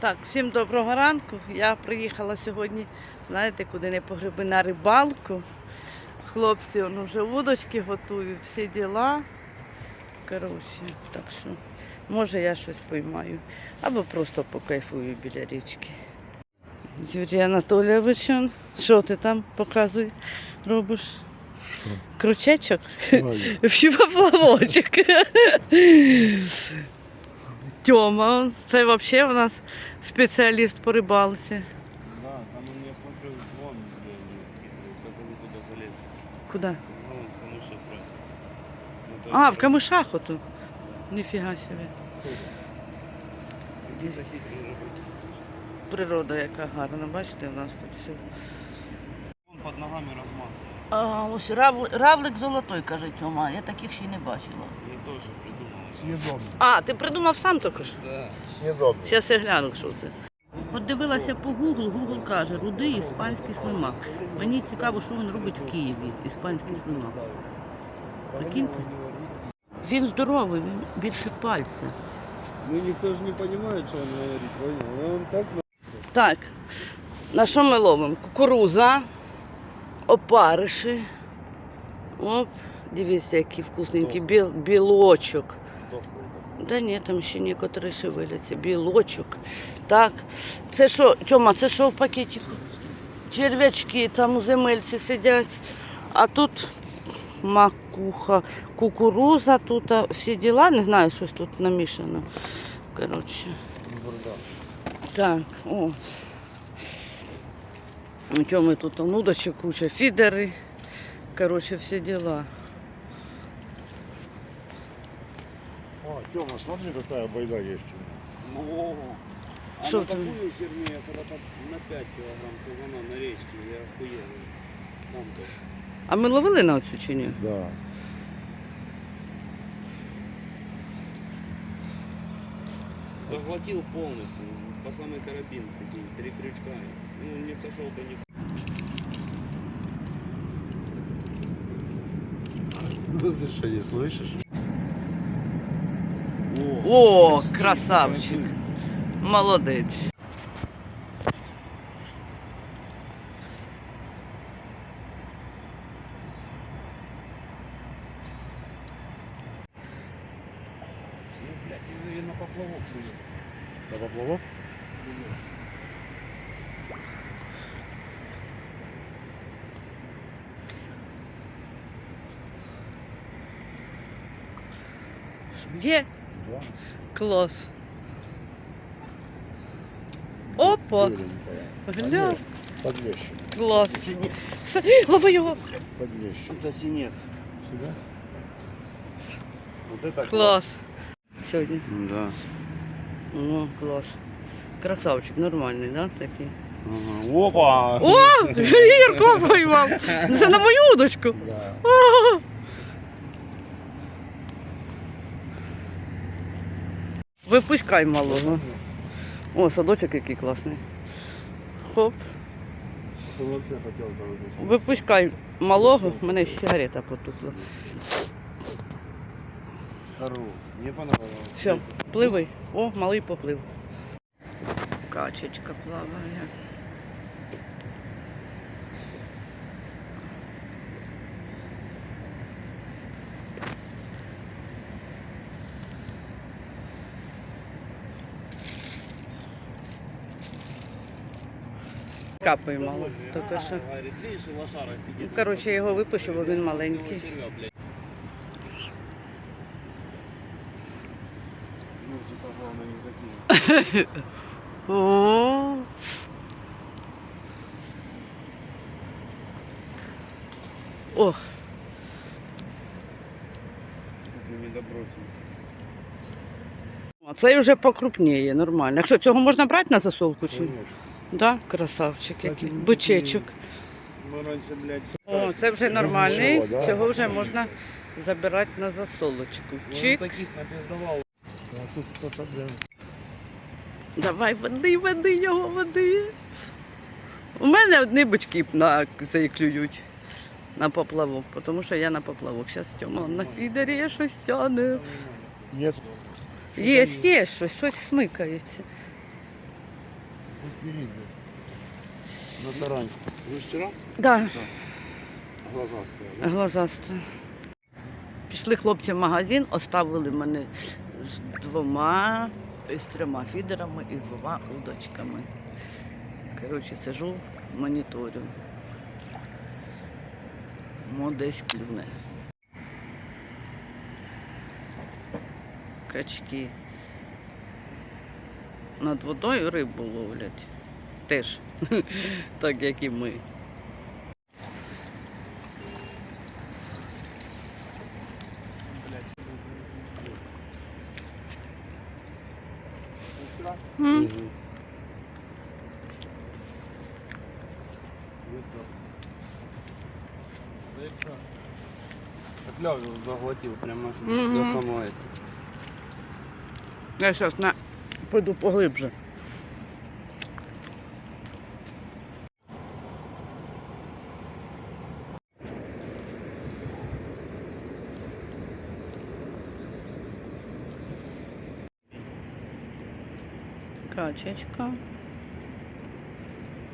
Так, всім доброго ранку. Я приїхала сьогодні, знаєте, куди не погреби на рибалку. Хлопці он, вже удочки готують, всі діла. Коротше, так що, може я щось поймаю. Або просто покайфую біля річки. Юрій Анатолійович, що ти там показуй, робиш? Крючечок? Хіба плавочок. Тьома, он, це взагалі у нас спеціаліст по рибалці. Да, там у меня смотрю звон, блин, хитрый, как вы туда залезли. Куди? Ну, он с камыша прям. Ну, то А, есть, в камишах ото. Ніфіга собі. Иди за хитрые рыбаки. Природа яка гарна, бачите, у нас тут все. Он под ногами размазан. А, ось равлик, равлик золотой, каже Тьома, я таких ще й не бачила. Я тоже придумал. Съедобно. А, ти придумав сам також? Да. Съедобно. Зараз я гляну, що це. Подивилася по Google, Google каже, рудий іспанський слимак. Мені цікаво, що він робить в Києві, іспанський слимак. Прикиньте. Він здоровий, він більше пальця. Ну, никто же не понимает, что он говорит, понял? Он так на... Так, на що ми ловимо? Кукуруза, опариші. Оп, дивіться, який вкусненький біл, білочок. Да ні, там ще некоторі шевеляться. Білочок. Так. Це що, Тьома, це що в пакетику? Черв'ячки там у земельці сидять. А тут макуха, кукуруза, тут всі діла, не знаю, щось тут намішано. Коротше. Так, о. У Тьоми тут нудочок, куча, фідери. Коротше, всі діла. Тёма, смотри, какая байда есть. О, а Что на ты? такую херню я когда-то на 5 килограмм сазана на речке, я охуел. Сам тоже. А ми ловили на оцю чи ні? Да. Заглотил полностью, по самый карабин, прикинь, три крючка. Ну, не сошел бы никак. Ну ты что, не слышишь? О, красавчик. Молодець. Ну, блядь, я на поплавок плюю. Клас. Опа. Гля, Подвещик. клас. Лови його. Подвещик. Это синец. Сюда? Вот это Клас. Сьогодні. Да. О, клас. Красавчик, нормальний, да, такий? Ага. Опа! О, Ірко поймав. Це на мою удочку. Да. Випускай малого. О, садочок який класний. Хоп. Випускай малого, в мене сигарета потухла. Мне понравилось. Все, пливи. О, малий поплив. Качечка плаває. Капає мало, тільки що. Ну, коротше, я його випущу, бо він маленький. О. Ох, цей вже покрупніє, нормально. Якщо цього можна брати на засолку чи? Конечно. Да? Красавчик Кстати, який. блядь, О, це вже нормальний. Цього вже можна забирати на засолочку. Чик. таких. Давай води, води його, води. У мене одні бички на цей клюють. На поплавок, тому що я на поплавок. Зараз Тьома на фідері я щось тяне. Нет. Є, є щось, щось смикається. Впереди. На тараньку. Ви вчора Да, глаза стояли. Пішли хлопці в магазин, оставили мене з двома, з трьома фідерами і двома удочками. Коротше, сижу, моніторю. Мо десь клюне. Качки. Над водою рибу ловлять. Теж, так як і ми. Петляв заглотив прямо до самого этого. Я зараз на пойду поглибже. Качечка.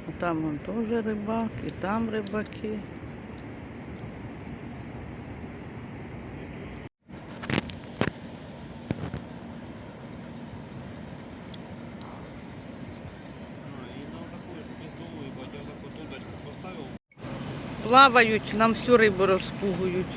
А там вон теж рибак, і там рибаки. А, и на такую же пиздову, ебать, я так вот удочку поставил Плавають, нам всю рибу розпугують.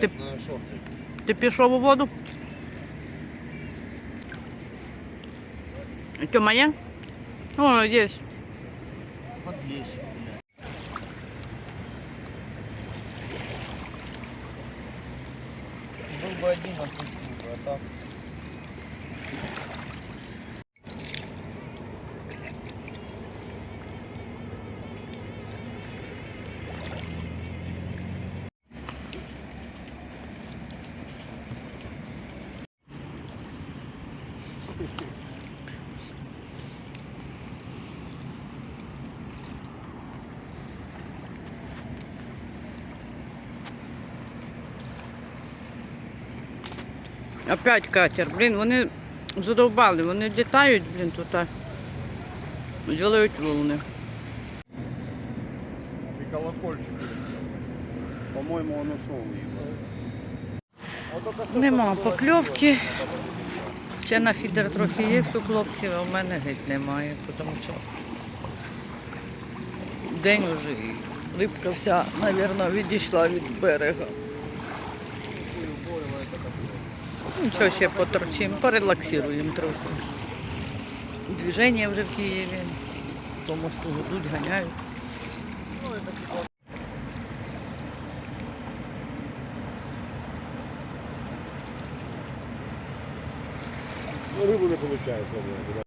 Ти- Блядь, на шорты. Ти пішов у воду? Що моє? О, є. Подлещик, блядь. Был бы один отпустил бы, а так... Опять катер. Блін, вони задовбали, вони літають, блін, тут. Ділають волни. И колокольчик. По-моему, он ебать. Нема покльовки. Ще на фідер трохи є у хлопців, а в мене геть немає, тому що день вже і рибка вся, мабуть, відійшла від берега. Нічого ще поторчимо, порелаксируємо трохи. Движення вже в Києві. По мосту гудуть, ганяють. Ну, рыбу не виходить.